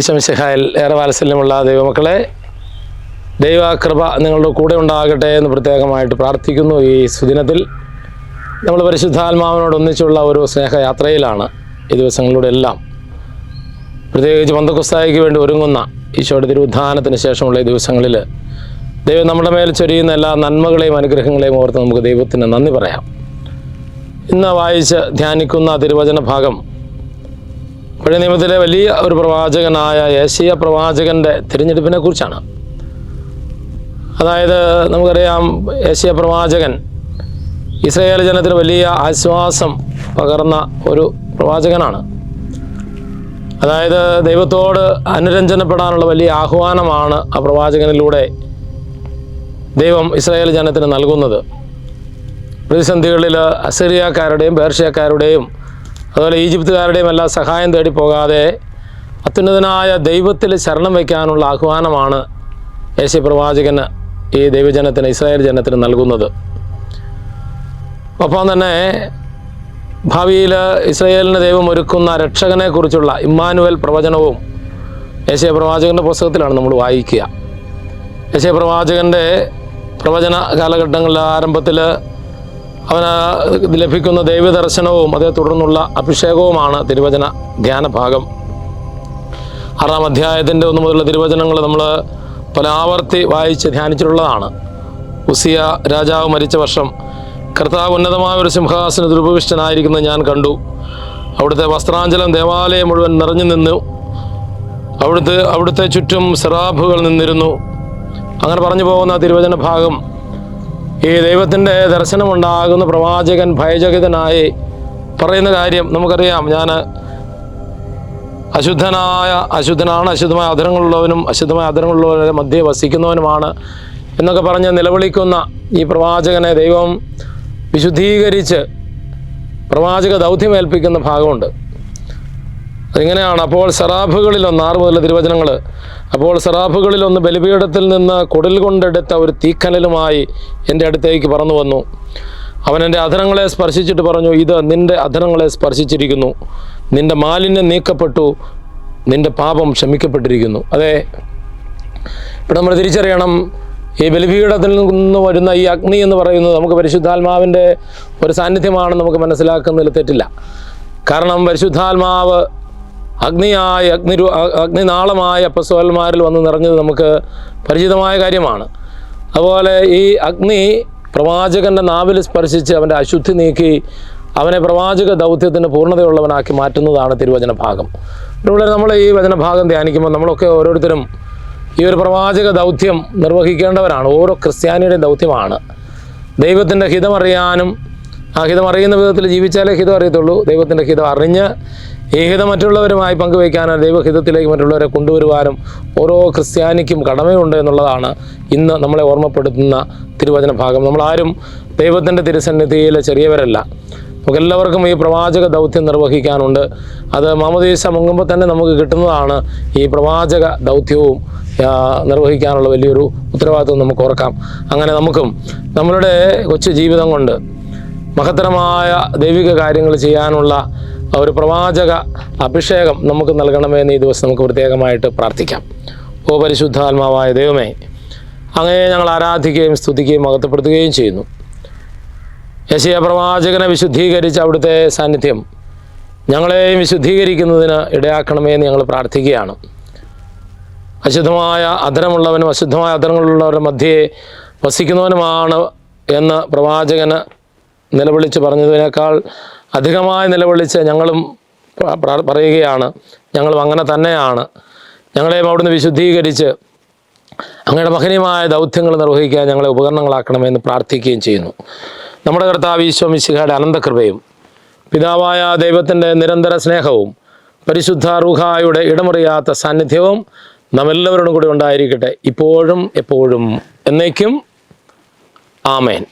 ഈശംശഹായിൽ ഏറെ വാത്സല്യമുള്ള ദൈവമക്കളെ ദൈവകൃപ നിങ്ങളുടെ കൂടെ ഉണ്ടാകട്ടെ എന്ന് പ്രത്യേകമായിട്ട് പ്രാർത്ഥിക്കുന്നു ഈ സുദിനത്തിൽ. നമ്മൾ പരിശുദ്ധാത്മാവിനോട് ഒന്നിച്ചുള്ള ഒരു സ്നേഹയാത്രയിലാണ് ഈ ദിവസങ്ങളിലൂടെ എല്ലാം. പ്രത്യേകിച്ച് പന്തക്കുസ്തായിക്ക് വേണ്ടി ഒരുങ്ങുന്ന ഈശോയുടെ തിരുവുദ്ധാനത്തിന് ശേഷമുള്ള ഈ ദിവസങ്ങളിൽ ദൈവം നമ്മുടെ മേൽ ചൊരിയുന്ന എല്ലാ നന്മകളെയും അനുഗ്രഹങ്ങളെയും ഓർത്ത് നമുക്ക് ദൈവത്തിന് നന്ദി പറയാം. ഇന്ന് വായിച്ച് ധ്യാനിക്കുന്ന തിരുവചന ഭാഗം പഴയ നിയമത്തിലെ വലിയ ഒരു പ്രവാചകനായ ഏഷ്യ പ്രവാചകന്റെ തിരഞ്ഞെടുപ്പിനെ കുറിച്ചാണ്. അതായത് നമുക്കറിയാം ഏഷ്യ പ്രവാചകൻ ഇസ്രയേൽ ജനത്തിന് വലിയ ആശ്വാസം പകർന്ന ഒരു പ്രവാചകനാണ്. അതായത് ദൈവത്തോട് അനുരഞ്ജനപ്പെടാനുള്ള വലിയ ആഹ്വാനമാണ് ആ പ്രവാചകനിലൂടെ ദൈവം ഇസ്രായേൽ ജനത്തിന് നൽകുന്നത്. പ്രതിസന്ധികളിൽ അസിറിയക്കാരുടെയും പേർഷ്യക്കാരുടെയും അതുപോലെ ഈജിപ്തുകാരുടെയും എല്ലാം സഹായം തേടി പോകാതെ അത്യുന്നതനായ ദൈവത്തിൽ ശരണം വയ്ക്കാനുള്ള ആഹ്വാനമാണ് യേശു പ്രവാചകന് ഈ ദൈവജനത്തിന് ഇസ്രായേൽ ജനത്തിന് നൽകുന്നത്. ഒപ്പം തന്നെ ഭാവിയിൽ ഇസ്രായേലിന് ദൈവം ഒരുക്കുന്ന രക്ഷകനെക്കുറിച്ചുള്ള ഇമ്മാനുവൽ പ്രവചനവും യേശയ പ്രവാചകന്റെ പുസ്തകത്തിലാണ് നമ്മൾ വായിക്കുക. യേശയ പ്രവാചകന്റെ പ്രവചന കാലഘട്ടങ്ങളിലെ ആരംഭത്തിൽ അവന് ലഭിക്കുന്ന ദൈവദർശനവും അതേ തുടർന്നുള്ള അഭിഷേകവുമാണ് തിരുവചന ധ്യാനഭാഗം. ആറാം അധ്യായത്തിന്റെ ഒന്ന് മുതലുള്ള തിരുവചനങ്ങൾ നമ്മൾ പല ആവർത്തി വായിച്ച് ധ്യാനിച്ചിട്ടുള്ളതാണ്. ഉസിയ രാജാവ് മരിച്ച വർഷം കർത്താവ് ഉന്നതമായ ഒരു സിംഹാസന ഉപവിഷ്ടനായിരിക്കുന്നത് ഞാൻ കണ്ടു. അവിടുത്തെ വസ്ത്രാഞ്ചലം ദേവാലയം മുഴുവൻ നിറഞ്ഞു നിന്നു. അവിടുത്തെ അവിടുത്തെ ചുറ്റും സിറാബുകൾ നിന്നിരുന്നു. അങ്ങനെ പറഞ്ഞു പോകുന്ന തിരുവചന ഭാഗം ഈ ദൈവത്തിന്റെ ദർശനമുണ്ടാകുന്ന പ്രവാചകൻ ഭയചകിതനായി പറയുന്ന കാര്യം നമുക്കറിയാം. ഞാൻ അശുദ്ധനായ അശുദ്ധനാണ് അശുദ്ധമായ അധരങ്ങളുള്ളവനും അശുദ്ധമായ അധരങ്ങളുള്ളവരുടെ മധ്യേ വസിക്കുന്നവനുമാണ് എന്നൊക്കെ പറഞ്ഞ് നിലവിളിക്കുന്ന ഈ പ്രവാചകനെ ദൈവം വിശുദ്ധീകരിച്ച് പ്രവാചക ദൗത്യമേൽപ്പിക്കുന്ന ഭാഗമുണ്ട്. അതിങ്ങനെയാണ്. അപ്പോൾ സറാഫുകളിലൊന്ന് ആറ് മുതലുള്ള തിരുവചനങ്ങൾ അപ്പോൾ സറാഫുകളിലൊന്ന് ബലിപീഠത്തിൽ നിന്ന് കുടിൽ കൊണ്ടെടുത്ത ഒരു തീക്കനലുമായി എന്റെ അടുത്തേക്ക് പറന്നു വന്നു. അവൻ എന്റെ അധരങ്ങളെ സ്പർശിച്ചിട്ട് പറഞ്ഞു ഇത് നിന്റെ അധരങ്ങളെ സ്പർശിച്ചിരിക്കുന്നു. നിന്റെ മാലിന്യം നീക്കപ്പെട്ടു. നിന്റെ പാപം ക്ഷമിക്കപ്പെട്ടിരിക്കുന്നു. അതെ ഇവിടെ നമ്മൾ തിരിച്ചറിയണം ഈ ബലിപീഠത്തിൽ നിന്ന് വരുന്ന ഈ അഗ്നി എന്ന് പറയുന്നത് നമുക്ക് പരിശുദ്ധാത്മാവിന്റെ ഒരു സാന്നിധ്യമാണെന്ന് നമുക്ക് മനസ്സിലാക്കുന്നതിൽ തെറ്റില്ല. കാരണം പരിശുദ്ധാത്മാവ് അഗ്നിയായ അഗ്നി അഗ്നിനാളമായ അപ്പസ്വലന്മാരിൽ വന്ന് നിറഞ്ഞത് നമുക്ക് പരിചിതമായ കാര്യമാണ്. അതുപോലെ ഈ അഗ്നി പ്രവാചകന്റെ നാവിൽ സ്പർശിച്ച് അവന്റെ അശുദ്ധി നീക്കി അവനെ പ്രവാചക ദൗത്യത്തിന് പൂർണതയുള്ളവനാക്കി മാറ്റുന്നതാണ് തിരുവചന ഭാഗം ഇവിടെ നമ്മൾ ഈ വചനഭാഗം ധ്യാനിക്കുമ്പോൾ നമ്മളൊക്കെ ഓരോരുത്തരും ഈ ഒരു പ്രവാചക ദൗത്യം നിർവഹിക്കേണ്ടവരാണ്. ഓരോ ക്രിസ്ത്യാനിയുടെയും ദൗത്യമാണ്. ദൈവത്തിന്റെ ഹിതമറിയാനും ആ ഹിതം അറിയുന്ന വിധത്തിൽ ജീവിച്ചാലേ ഹിതം അറിയത്തുള്ളൂ ദൈവത്തിന്റെ ഹിതം അറിഞ്ഞ് ഹിതം മറ്റുള്ളവരുമായി പങ്കുവയ്ക്കാനും ദൈവഹിതത്തിലേക്ക് മറ്റുള്ളവരെ കൊണ്ടുവരുവാനും ഓരോ ക്രിസ്ത്യാനിക്കും കടമയുണ്ട് എന്നുള്ളതാണ് ഇന്ന് നമ്മളെ ഓർമ്മപ്പെടുത്തുന്ന തിരുവചന ഭാഗം. നമ്മളാരും ദൈവത്തിന്റെ തിരുസന്നിധിയിൽ ചെറിയവരല്ല. നമുക്കെല്ലാവർക്കും ഈ പ്രവാചക ദൗത്യം നിർവഹിക്കാനുണ്ട്. അത് മാമദീസ മുങ്ങുമ്പോൾ തന്നെ നമുക്ക് കിട്ടുന്നതാണ് ഈ പ്രവാചക ദൗത്യവും നിർവഹിക്കാനുള്ള വലിയൊരു ഉത്തരവാദിത്വം നമുക്ക് ഓർക്കാം. അങ്ങനെ നമുക്കും നമ്മളുടെ കൊച്ചു ജീവിതം കൊണ്ട് മഹത്തരമായ ദൈവിക കാര്യങ്ങൾ ചെയ്യാനുള്ള ഒരു പ്രവാചക അഭിഷേകം നമുക്ക് നൽകണമേ എന്ന് ഈ ദിവസം നമുക്ക് പ്രത്യേകമായിട്ട് പ്രാർത്ഥിക്കാം. ഓ പരിശുദ്ധാത്മാവായ ദൈവമേ അങ്ങനെ ഞങ്ങൾ ആരാധിക്കുകയും സ്തുതിക്കുകയും മഹത്വപ്പെടുത്തുകയും ചെയ്യുന്നു. യശയ പ്രവാചകനെ വിശുദ്ധീകരിച്ച് അവിടുത്തെ സാന്നിധ്യം ഞങ്ങളെയും വിശുദ്ധീകരിക്കുന്നതിന് ഇടയാക്കണമേ എന്ന് ഞങ്ങൾ പ്രാർത്ഥിക്കുകയാണ്. അശുദ്ധമായ അധരമുള്ളവനും അശുദ്ധമായ അധരങ്ങളുള്ളവരുടെ മധ്യേ വസിക്കുന്നവനുമാണ് എന്ന് പ്രവാചകന് നിലവിളിച്ച് പറഞ്ഞതിനേക്കാൾ അധികമായി നിലവിളിച്ച് ഞങ്ങളും പറയുകയാണ്. ഞങ്ങളും അങ്ങനെ തന്നെയാണ്. ഞങ്ങളെയും അവിടുന്ന് വിശുദ്ധീകരിച്ച് അങ്ങയുടെ മഹനീയമായ ദൗത്യങ്ങൾ നിർവഹിക്കാൻ ഞങ്ങളെ ഉപകരണങ്ങളാക്കണമെന്ന് പ്രാർത്ഥിക്കുകയും ചെയ്യുന്നു. നമ്മുടെ കർത്താവ് ഈശോ മിശിഹയുടെ അനന്തകൃപയും പിതാവായ ദൈവത്തിന്റെ നിരന്തര സ്നേഹവും പരിശുദ്ധ റുഹായുടെ ഇടമുറിയാത്ത സാന്നിധ്യവും നമ്മെല്ലാവരോടും കൂടി ഉണ്ടായിരിക്കട്ടെ. ഇപ്പോഴും എപ്പോഴും എന്നേക്കും ആമേൻ.